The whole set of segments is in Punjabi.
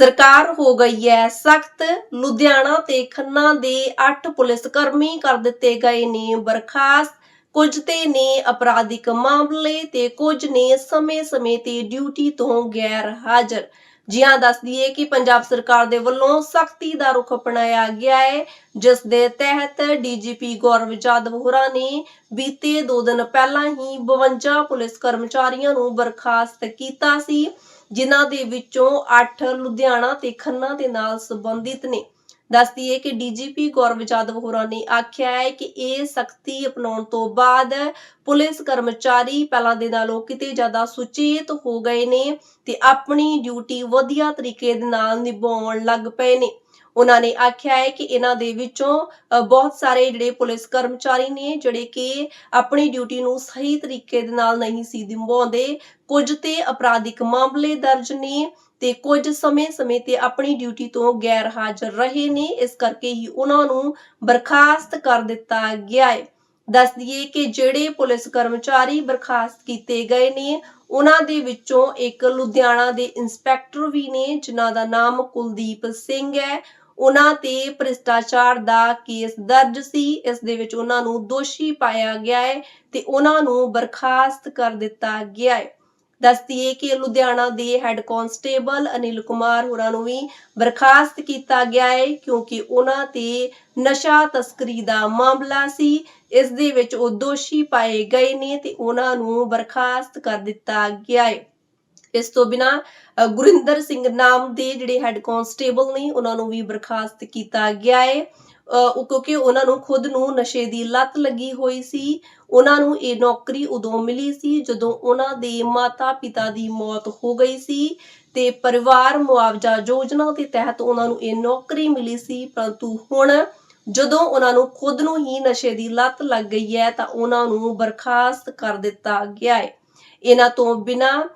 ਸਰਕਾਰ ਹੋ ਗਈ ਹੈ। ਸਖਤ ਲੁਧਿਆਣਾ ਤੇ ਖੰਨਾ ਦੇ 8 ਪੁਲਿਸ ਕਰਮੀ ਕਰ ਦਿੱਤੇ ਗਏ ਨੇ ਬਰਖਾਸਤ। ਕੁਝ ਤੇ ਨੇ ਅਪਰਾਧਿਕ ਮਾਮਲੇ ਤੇ ਕੁਝ ਨੇ ਸਮੇਂ-ਸਮੇਂ ਤੇ ਡਿਊਟੀ ਤੋਂ ਗੈਰ ਹਾਜ਼ਰ। ਜੀ ਹਾਂ ਦੱਸ ਦਈਏ ਕਿ ਪੰਜਾਬ ਸਰਕਾਰ ਦੇ ਵੱਲੋਂ ਸਖਤੀ ਦਾ ਰੁਖ ਅਪਣਾਇਆ ਗਿਆ ਹੈ। ਜਿਸ ਦੇ ਤਹਿਤ ਡੀਜੀਪੀ ਗੌਰਵ ਜਾਦਵ ਹੋਰਾਂ ਨੇ ਬੀਤੇ 2 ਦਿਨ ਪਹਿਲਾਂ ਹੀ 52 ਪੁਲਿਸ ਕਰਮਚਾਰੀਆਂ ਨੂੰ ਬਰਖਾਸਤ ਕੀਤਾ ਸੀ। ਜਿਨ੍ਹਾਂ ਦੇ ਵਿੱਚੋਂ 8 ਲੁਧਿਆਣਾ ਤੇ ਖੰਨਾ ਦੇ ਨਾਲ ਸੰਬੰਧਿਤ ਨੇ। ਦੱਸਦੀ ਹੈ ਕਿ ਡੀਜੀਪੀ ਗੌਰਵ ਜਾਦਵ ਹੋਰਾਂ ਨੇ ਆਖਿਆ ਹੈ ਕਿ ਇਹ ਸਖਤੀ ਅਪਣਾਉਣ ਤੋਂ ਬਾਅਦ ਪੁਲਿਸ ਕਰਮਚਾਰੀ ਪਹਿਲਾਂ ਦੇ ਨਾਲੋਂ ਕਿਤੇ ਜ਼ਿਆਦਾ ਸੁਚੇਤ ਹੋ ਗਏ ਨੇ ਤੇ ਆਪਣੀ ਡਿਊਟੀ ਵਧੀਆ ਤਰੀਕੇ ਦੇ ਨਾਲ ਨਿਭਾਉਣ ਲੱਗ ਪਏ ਨੇ। ਉਹਨਾਂ ਨੇ ਆਖਿਆ ਹੈ ਕਿ ਇਹਨਾਂ ਦੇ ਵਿੱਚੋਂ ਬਹੁਤ ਸਾਰੇ ਜਿਹੜੇ ਪੁਲਿਸ ਕਰਮਚਾਰੀ ਨੇ, ਜਿਹੜੇ ਕਿ ਆਪਣੀ ਡਿਊਟੀ ਨੂੰ ਸਹੀ ਤਰੀਕੇ ਦੇ ਨਾਲ ਨਹੀਂ ਸੀ ਨਿਭਾਉਂਦੇ, ਕੁਝ ਤੇ ਅਪਰਾਧਿਕ ਮਾਮਲੇ ਦਰਜ ਨੇ ਤੇ ਕੁਝ ਸਮੇਂ-ਸਮੇਂ ਤੇ ਆਪਣੀ ਡਿਊਟੀ ਤੋਂ ਗੈਰ ਹਾਜ਼ਰ ਰਹੇ ਨੇ, ਇਸ ਕਰਕੇ ਹੀ ਉਹਨਾਂ ਨੂੰ ਬਰਖਾਸਤ ਕਰ ਦਿੱਤਾ ਗਿਆ ਹੈ। ਦੱਸ ਦਈਏ ਕਿ ਜਿਹੜੇ ਪੁਲਿਸ ਕਰਮਚਾਰੀ ਬਰਖਾਸਤ ਕੀਤੇ ਗਏ ਨੇ, ਉਹਨਾਂ ਦੇ ਵਿੱਚੋਂ ਇੱਕ ਲੁਧਿਆਣਾ ਦੇ ਇੰਸਪੈਕਟਰ ਵੀ ਨੇ, ਜਿਨ੍ਹਾਂ ਦਾ ਨਾਮ ਕੁਲਦੀਪ ਸਿੰਘ ਹੈ। ਉਹਨਾਂ ਤੇ ਭ੍ਰਿਸ਼ਟਾਚਾਰ ਦਾ ਕੇਸ ਦਰਜ ਸੀ। ਇਸ ਦੇ ਵਿੱਚ ਉਹਨਾਂ ਨੂੰ ਦੋਸ਼ੀ ਪਾਇਆ ਗਿਆ ਹੈ ਤੇ ਉਹਨਾਂ ਨੂੰ ਬਰਖਾਸਤ ਕਰ ਦਿੱਤਾ ਗਿਆ ਹੈ। ਦੱਸਦੀ ਹੈ ਕਿ ਲੁਧਿਆਣਾ ਦੇ ਹੈੱਡ ਕਾਂਸਟੇਬਲ ਅਨਿਲ ਕੁਮਾਰ ਹੋਰਾਂ ਨੂੰ ਵੀ ਬਰਖਾਸਤ ਕੀਤਾ ਗਿਆ ਹੈ ਕਿਉਂਕਿ ਉਹਨਾਂ ਤੇ ਨਸ਼ਾ ਤਸਕਰੀ ਦਾ ਮਾਮਲਾ ਸੀ। ਇਸ ਦੇ ਵਿੱਚ ਉਹ ਦੋਸ਼ੀ ਪਾਏ ਗਏ ਨੇ ਤੇ ਉਹਨਾਂ ਨੂੰ ਬਰਖਾਸਤ ਕਰ ਦਿੱਤਾ ਗਿਆ ਹੈ ਇਸ ਤੋਂ ਬਿਨਾ ਗੁਰਿੰਦਰ ਸਿੰਘ ਨਾਮ ਦੇ ਜਿਹੜੇ ਹੈੱਡ ਕਾਂਸਟੇਬਲ ਨੇ, ਉਹਨਾਂ ਨੂੰ ਵੀ ਬਰਖਾਸਤ ਕੀਤਾ ਗਿਆ ਹੈ ਕਿਉਂਕਿ ਉਹਨਾਂ ਨੂੰ ਖੁਦ ਨੂੰ ਨਸ਼ੇ ਦੀ ਲਤ ਲੱਗੀ ਹੋਈ ਸੀ। ਉਹਨਾਂ ਨੂੰ ਇਹ ਨੌਕਰੀ ਉਦੋਂ ਮਿਲੀ ਸੀ ਜਦੋਂ ਉਹਨਾਂ ਦੇ ਮਾਤਾ-ਪਿਤਾ ਦੀ ਮੌਤ ਹੋ ਗਈ ਸੀ ਤੇ ਪਰਿਵਾਰ ਮੁਆਵਜ਼ਾ ਯੋਜਨਾ ਦੇ ਤਹਿਤ ਉਹਨਾਂ ਨੂੰ ਇਹ ਨੌਕਰੀ ਮਿਲੀ ਸੀ। ਪਰੰਤੂ ਹੁਣ ਜਦੋਂ ਉਹਨਾਂ ਨੂੰ ਖੁਦ ਨੂੰ ਹੀ ਨਸ਼ੇ ਦੀ ਲਤ ਲੱਗ ਗਈ ਹੈ ਤਾਂ ਉਹਨਾਂ ਨੂੰ ਬਰਖਾਸਤ ਕਰ ਦਿੱਤਾ ਗਿਆ ਹੈ। ਇਹਨਾਂ ਤੋਂ ਬਿਨਾ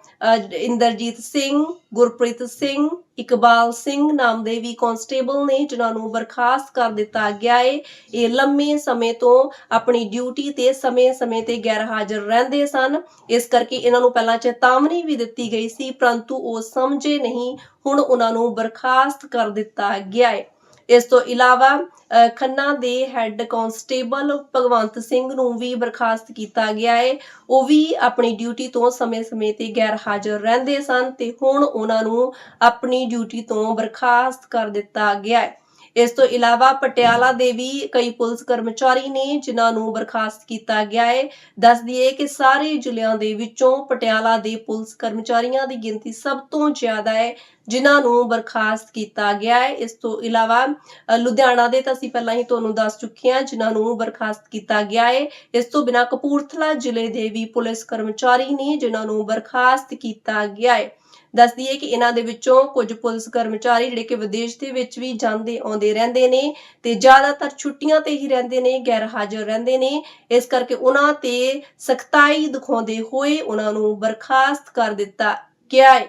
ਇੰਦਰਜੀਤ ਸਿੰਘ, ਗੁਰਪ੍ਰੀਤ ਸਿੰਘ, ਇਕਬਾਲ ਸਿੰਘ ਨਾਮ ਦੇ ਵੀ ਕਾਂਸਟੇਬਲ ਨੇ, ਜਿਨ੍ਹਾਂ ਨੂੰ ਬਰਖਾਸਤ ਕਰ ਦਿੱਤਾ ਗਿਆ ਏ। ਇਹ ਲੰਮੇ ਸਮੇਂ ਤੋਂ ਆਪਣੀ ਡਿਊਟੀ ਤੇ ਸਮੇਂ-ਸਮੇਂ ਤੇ ਗੈਰ ਹਾਜ਼ਰ ਰਹਿੰਦੇ ਸਨ। ਇਸ ਕਰਕੇ ਇਹਨਾਂ ਨੂੰ ਪਹਿਲਾਂ ਚੇਤਾਵਨੀ ਵੀ ਦਿੱਤੀ ਗਈ ਸੀ, ਪਰੰਤੂ ਉਹ ਸਮਝੇ ਨਹੀਂ। ਹੁਣ ਉਹਨਾਂ ਨੂੰ ਬਰਖਾਸਤ ਕਰ ਦਿੱਤਾ ਗਿਆ ਏ। ਇਸ ਤੋਂ ਇਲਾਵਾ ਅ, ਖੰਨਾ ਦੇ ਹੈੱਡ ਕਾਂਸਟੇਬਲ ਭਗਵੰਤ ਸਿੰਘ ਨੂੰ ਵੀ ਬਰਖਾਸਤ ਕੀਤਾ ਗਿਆ ਹੈ ਉਹ ਵੀ ਆਪਣੀ ਡਿਊਟੀ ਤੋਂ ਸਮੇਂ-ਸਮੇਂ ਤੇ ਗੈਰ ਹਾਜ਼ਰ ਰਹਿੰਦੇ ਸਨ ਤੇ ਹੁਣ ਉਹਨਾਂ ਨੂੰ ਆਪਣੀ ਡਿਊਟੀ ਤੋਂ ਬਰਖਾਸਤ ਕਰ ਦਿੱਤਾ ਗਿਆ ਹੈ ਇਸ ਤੋਂ ਇਲਾਵਾ ਪਟਿਆਲਾ ਦੇ ਵੀ ਕਈ ਪੁਲਿਸ ਕਰਮਚਾਰੀ ਨੇ, ਜਿਨ੍ਹਾਂ ਨੂੰ ਬਰਖਾਸਤ ਕੀਤਾ ਗਿਆ ਹੈ ਦੱਸ ਦਈਏ ਕਿ ਸਾਰੇ ਜ਼ਿਲ੍ਹਿਆਂ ਦੇ ਵਿੱਚੋਂ ਪਟਿਆਲਾ ਦੇ ਪੁਲਿਸ ਕਰਮਚਾਰੀਆਂ ਦੀ ਗਿਣਤੀ ਸਭ ਤੋਂ ਜ਼ਿਆਦਾ ਹੈ ਜਿਨ੍ਹਾਂ ਨੂੰ ਬਰਖਾਸਤ ਕੀਤਾ ਗਿਆ ਹੈ ਇਸ ਤੋਂ ਇਲਾਵਾ ਲੁਧਿਆਣਾ ਦੇ ਤਾਂ ਅਸੀਂ ਪਹਿਲਾਂ ਹੀ ਤੁਹਾਨੂੰ ਦੱਸ ਚੁੱਕੇ ਹਾਂ, ਜਿਨ੍ਹਾਂ ਨੂੰ ਬਰਖਾਸਤ ਕੀਤਾ ਗਿਆ ਹੈ ਇਸ ਤੋਂ ਬਿਨਾਂ ਕਪੂਰਥਲਾ ਜ਼ਿਲ੍ਹੇ ਦੇ ਵੀ ਪੁਲਿਸ ਕਰਮਚਾਰੀ ਨੇ, ਜਿਨ੍ਹਾਂ ਨੂੰ ਬਰਖਾਸਤ ਕੀਤਾ ਗਿਆ ਹੈ ਦੱਸਦੀ ਹੈ ਕਿ ਇਹਨਾਂ ਦੇ ਵਿੱਚੋਂ ਕੁਝ ਪੁਲਿਸ ਕਰਮਚਾਰੀ ਜਿਹੜੇ ਕਿ ਵਿਦੇਸ਼ ਦੇ ਵਿੱਚ ਵੀ ਜਾਂਦੇ, ਆਉਂਦੇ ਰਹਿੰਦੇ ਨੇ ਤੇ ਜ਼ਿਆਦਾਤਰ ਛੁੱਟੀਆਂ ਤੇ ਹੀ ਰਹਿੰਦੇ ਨੇ ਗੈਰ ਹਾਜ਼ਰ ਰਹਿੰਦੇ ਨੇ। ਇਸ ਕਰਕੇ ਉਹਨਾਂ ਤੇ ਸਖਤਾਈ ਦਿਖਾਉਂਦੇ ਹੋਏ ਉਹਨਾਂ ਨੂੰ ਬਰਖਾਸਤ ਕਰ ਦਿੱਤਾ ਗਿਆ ਹੈ।